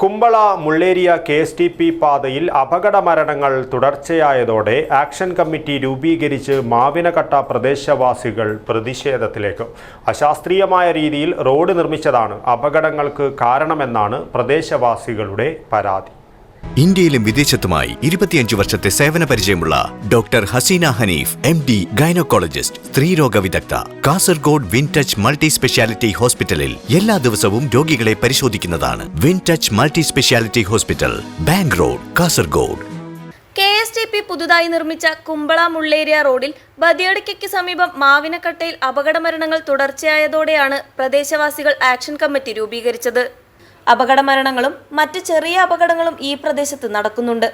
Kumbla Mulleria K S T P പാതയിൽ അപകട മരണങ്ങൾ തുടർച്ചയായതോടെ ആക്ഷൻ കമ്മിറ്റി രൂപീകരിച്ച് മാവിനകട്ട പ്രദേശവാസികൾ പ്രതിഷേധത്തിലേക്ക്. അശാസ്ത്രീയമായ രീതിയിൽ റോഡ് നിർമ്മിച്ചതാണ് അപകടങ്ങൾക്ക് കാരണമെന്നാണ് പ്രദേശവാസികളുടെ പരാതി. ഇന്ത്യയിലും വിദേശത്തുമായി ഇരുപത്തിയഞ്ചു വർഷത്തെ സേവന പരിചയമുള്ള doctor Haseena Hanif M D gynaecologist സ്ത്രീരോഗ വിദഗ്ധ Kasaragod win touch multi speciality ഹോസ്പിറ്റലിൽ എല്ലാ ദിവസവും രോഗികളെ പരിശോധിക്കുന്നതാണ് win touch multi speciality hospital bank road Kasaragod. K S T P പുതുതായി നിർമ്മിച്ച കുമ്പള മുള്ളേരിയ റോഡിൽ ബദിയടിക്കയ്ക്ക് സമീപം മാവിനക്കട്ടയിൽ അപകടമരണങ്ങൾ തുടർച്ചയായതോടെയാണ് പ്രദേശവാസികൾ ആക്ഷൻ കമ്മിറ്റി രൂപീകരിച്ചത്. അപകടമരണങ്ങളും മറ്റ് ചെറിയ അപകടങ്ങളും ഈ പ്രദേശത്ത് നടക്കുന്നുണ്ട്.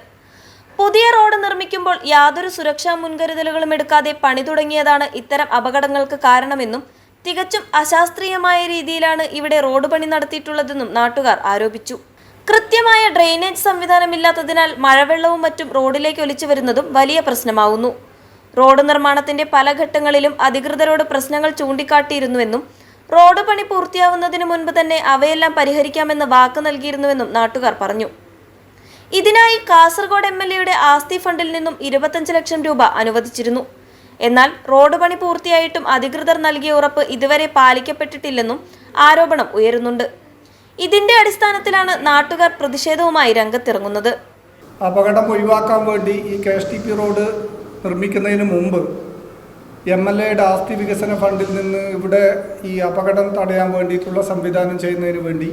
പുതിയ റോഡ് നിർമ്മിക്കുമ്പോൾ യാതൊരു സുരക്ഷാ മുൻകരുതലുകളും എടുക്കാതെ പണി തുടങ്ങിയതാണ് ഇത്തരം അപകടങ്ങൾക്ക് കാരണമെന്നും തികച്ചും അശാസ്ത്രീയമായ രീതിയിലാണ് ഇവിടെ റോഡ് പണി നടത്തിയിട്ടുള്ളതെന്നും നാട്ടുകാർ ആരോപിച്ചു. കൃത്യമായ ഡ്രെയിനേജ് സംവിധാനമില്ലാത്തതിനാൽ മഴവെള്ളവും മറ്റും റോഡിലേക്ക് ഒലിച്ചു വരുന്നതും വലിയ പ്രശ്നമാവുന്നു. റോഡ് നിർമ്മാണത്തിന്റെ പല ഘട്ടങ്ങളിലും അധികൃതരോട് പ്രശ്നങ്ങൾ ചൂണ്ടിക്കാട്ടിയിരുന്നുവെന്നും റോഡ് പണി പൂർത്തിയാവുന്നതിന് മുൻപ് തന്നെ അവയെല്ലാം പരിഹരിക്കാമെന്ന് വാക്ക് നൽകിയിരുന്നുവെന്നും നാട്ടുകാർ പറഞ്ഞു. ഇതിനായി കാസർഗോഡ് എം എൽ എയുടെ ആസ്തി ഫണ്ടിൽ നിന്നും ഇരുപത്തഞ്ച് ലക്ഷം രൂപ അനുവദിച്ചിരുന്നു. എന്നാൽ റോഡ് പണി പൂർത്തിയായിട്ടും അധികൃതർ നൽകിയ ഉറപ്പ് ഇതുവരെ പാലിക്കപ്പെട്ടിട്ടില്ലെന്നും ആരോപണം ഉയരുന്നുണ്ട്. ഇതിന്റെ അടിസ്ഥാനത്തിലാണ് നാട്ടുകാർ പ്രതിഷേധവുമായി രംഗത്തിറങ്ങുന്നത്. അപകടം ഒഴിവാക്കാൻ വേണ്ടി ഈ K S T P road നിർമ്മിക്കുന്നതിന് മുമ്പ് എം എൽ എയുടെ ആസ്തി വികസന ഫണ്ടിൽ നിന്ന് ഇവിടെ ഈ അപകടം തടയാൻ വേണ്ടിയിട്ടുള്ള സംവിധാനം ചെയ്യുന്നതിന് വേണ്ടി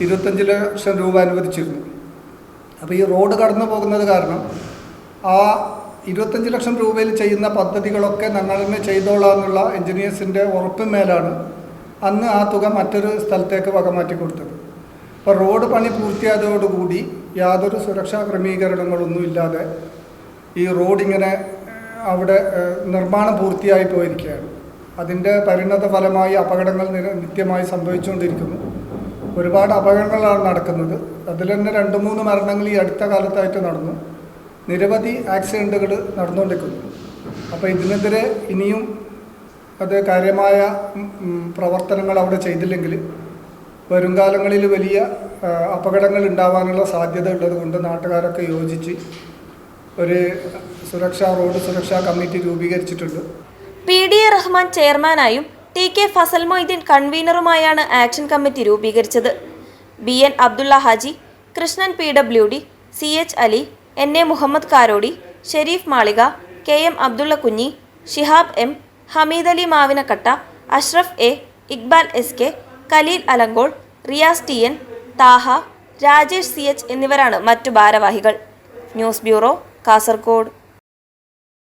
ഇരുപത്തഞ്ച് ലക്ഷം രൂപ അനുവദിച്ചിരുന്നു. അപ്പോൾ ഈ റോഡ് കടന്നു പോകുന്നത് കാരണം ആ ഇരുപത്തഞ്ച് ലക്ഷം രൂപയിൽ ചെയ്യുന്ന പദ്ധതികളൊക്കെ ഞങ്ങൾ തന്നെ ചെയ്തോളാം എന്നുള്ള എൻജിനീയേഴ്സിന്റെ ഉറപ്പിന്മേലാണ് അന്ന് ആ തുക മറ്റൊരു സ്ഥലത്തേക്ക് വകമാറ്റി കൊടുത്തത്. അപ്പോൾ റോഡ് പണി പൂർത്തിയായതോടുകൂടി യാതൊരു സുരക്ഷാ ക്രമീകരണങ്ങളൊന്നും ഇല്ലാതെ ഈ റോഡ് ഇങ്ങനെ ഏഹ്, അവിടെ നിർമ്മാണം പൂർത്തിയായി പോയിരിക്കുകയാണ്. അതിന്റെ പരിണത ഫലമായി അപകടങ്ങൾ നിത്യമായി സംഭവിച്ചുകൊണ്ടിരിക്കുന്നു. ഒരുപാട് അപകടങ്ങളാണ് നടക്കുന്നത്. അതിൽ തന്നെ രണ്ട് മൂന്ന് മരണങ്ങൾ ഈ അടുത്ത കാലത്തായിട്ട് നടന്നു. നിരവധി ആക്സിഡന്റുകൾ നടന്നുകൊണ്ടിരിക്കുന്നു. അപ്പോൾ ഇതിനെതിരെ ഇനിയും അത് കാര്യമായ പ്രവർത്തനങ്ങൾ അവിടെ ചെയ്തില്ലെങ്കിൽ വരും കാലങ്ങളിൽ വലിയ അപകടങ്ങൾ ഉണ്ടാവാനുള്ള സാധ്യത ഉള്ളത് കൊണ്ട് നാട്ടുകാരൊക്കെ യോജിച്ച് ഒരു സുരക്ഷാ റോഡ് സുരക്ഷാ കമ്മിറ്റി രൂപീകരിച്ചിട്ടുണ്ട്. പി ഡി എ റഹ്മാൻ ചെയർമാനായും ടി കെ ഫസൽ മൊയ്തീൻ കൺവീനറുമായാണ് ആക്ഷൻ കമ്മിറ്റി രൂപീകരിച്ചത്. B N Abdullah Haji Krishnan P W D C H Ali N A Muhammad Karodi Sharif Malika K M Abdulla Kunhi Shihab M Hameed Ali Mavinakatta Ashraf A Iqbal S K Khaleel Alankol Riyas T N Thaha Rajesh C H എന്നിവരാണ് മറ്റു ഭാരവാഹികൾ. News bureau Kasaragod.